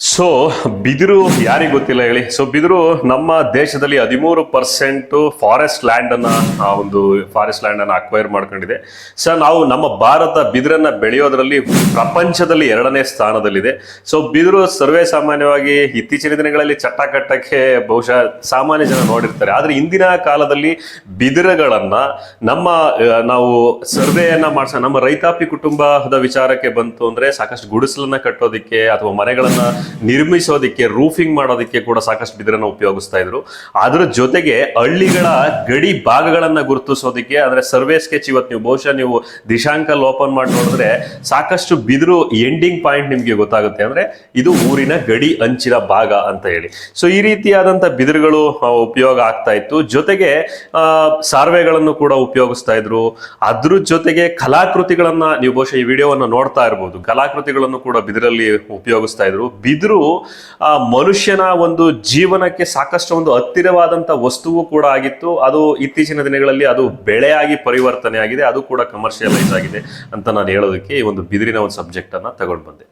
So ಬಿದಿರು ಯಾರಿಗೆ ಗೊತ್ತಿಲ್ಲ ಹೇಳಿ. ಸೊ ಬಿದಿರು ನಮ್ಮ ದೇಶದಲ್ಲಿ ಹದಿಮೂರು ಪರ್ಸೆಂಟ್ ಫಾರೆಸ್ಟ್ ಲ್ಯಾಂಡ್ ಅನ್ನ ಒಂದು ಫಾರೆಸ್ಟ್ ಲ್ಯಾಂಡ್ ಅನ್ನ ಅಕ್ವೈರ್ ಮಾಡ್ಕೊಂಡಿದೆ. ಸೊ ನಾವು ನಮ್ಮ ಭಾರತ ಬಿದಿರನ್ನ ಬೆಳೆಯೋದ್ರಲ್ಲಿ ಪ್ರಪಂಚದಲ್ಲಿ ಎರಡನೇ ಸ್ಥಾನದಲ್ಲಿದೆ. ಸೊ ಬಿದಿರು ಸರ್ವೇ ಸಾಮಾನ್ಯವಾಗಿ ಇತ್ತೀಚಿನ ದಿನಗಳಲ್ಲಿ ಚಟ್ಟ ಕಟ್ಟಕ್ಕೆ ಬಹುಶಃ ಸಾಮಾನ್ಯ ಜನ ನೋಡಿರ್ತಾರೆ. ಆದ್ರೆ ಇಂದಿನ ಕಾಲದಲ್ಲಿ ಬಿದಿರುಗಳನ್ನ ನಮ್ಮ ನಾವು ಸರ್ವೆಯನ್ನ ಮಾಡ್ಸ, ನಮ್ಮ ರೈತಾಪಿ ಕುಟುಂಬದ ವಿಚಾರಕ್ಕೆ ಬಂತು ಅಂದ್ರೆ ಸಾಕಷ್ಟು ಗುಡಿಸಲನ್ನ ಕಟ್ಟೋದಿಕ್ಕೆ ಅಥವಾ ಮನೆಗಳನ್ನ ನಿರ್ಮಿಸೋದಿಕ್ಕೆ ರೂಫಿಂಗ್ ಮಾಡೋದಕ್ಕೆ ಕೂಡ ಸಾಕಷ್ಟು ಬಿದಿರನ್ನ ಉಪಯೋಗಿಸ್ತಾ ಇದ್ರು. ಅದರ ಜೊತೆಗೆ ಹಳ್ಳಿಗಳ ಗಡಿ ಭಾಗಗಳನ್ನ ಗುರುತಿಸೋದಿಕ್ಕೆ, ಅಂದ್ರೆ ಸರ್ವೆ ಸ್ಕೆಚ್ ಇವತ್ತು ನೀವು, ಬಹುಶಃ ನೀವು ದಿಶಾಂಕಲ್ ಓಪನ್ ಮಾಡಿ ನೋಡಿದ್ರೆ ಸಾಕಷ್ಟು ಬಿದಿರು ಎಂಡಿಂಗ್ ಪಾಯಿಂಟ್ ನಿಮ್ಗೆ ಗೊತ್ತಾಗುತ್ತೆ. ಅಂದ್ರೆ ಇದು ಊರಿನ ಗಡಿ ಅಂಚಿನ ಭಾಗ ಅಂತ ಹೇಳಿ. ಸೊ ಈ ರೀತಿಯಾದಂತ ಬಿದಿರುಗಳು ಉಪಯೋಗ ಆಗ್ತಾ ಇತ್ತು. ಜೊತೆಗೆ ಸಾರ್ವೆಗಳನ್ನು ಕೂಡ ಉಪಯೋಗಿಸ್ತಾ ಇದ್ರು. ಅದ್ರ ಜೊತೆಗೆ ಕಲಾಕೃತಿಗಳನ್ನ ನೀವು ಬಹುಶಃ ಈ ವಿಡಿಯೋವನ್ನ ನೋಡ್ತಾ ಇರ್ಬೋದು. ಕಲಾಕೃತಿಗಳನ್ನು ಕೂಡ ಬಿದಿರಲ್ಲಿ ಉಪಯೋಗಿಸ್ತಾ ಇದ್ರು. ಬಿದಿರು ಆ, ಮನುಷ್ಯನ ಒಂದು ಜೀವನಕ್ಕೆ ಸಾಕಷ್ಟು ಒಂದು ಹತ್ತಿರವಾದಂತ ವಸ್ತುವು ಕೂಡ ಆಗಿತ್ತು. ಅದು ಇತ್ತೀಚಿನ ದಿನಗಳಲ್ಲಿ ಅದು ಬೆಳೆಯಾಗಿ ಪರಿವರ್ತನೆ ಆಗಿದೆ ಅದು ಕೂಡ ಕಮರ್ಷಿಯಲೈಸ್ ಆಗಿದೆ ಅಂತ ನಾನು ಹೇಳೋದಕ್ಕೆ ಈ ಒಂದು ಬಿದಿರಿನ ಒಂದು ಸಬ್ಜೆಕ್ಟ್ ಅನ್ನ ತಗೊಂಡು ಬಂದೆ.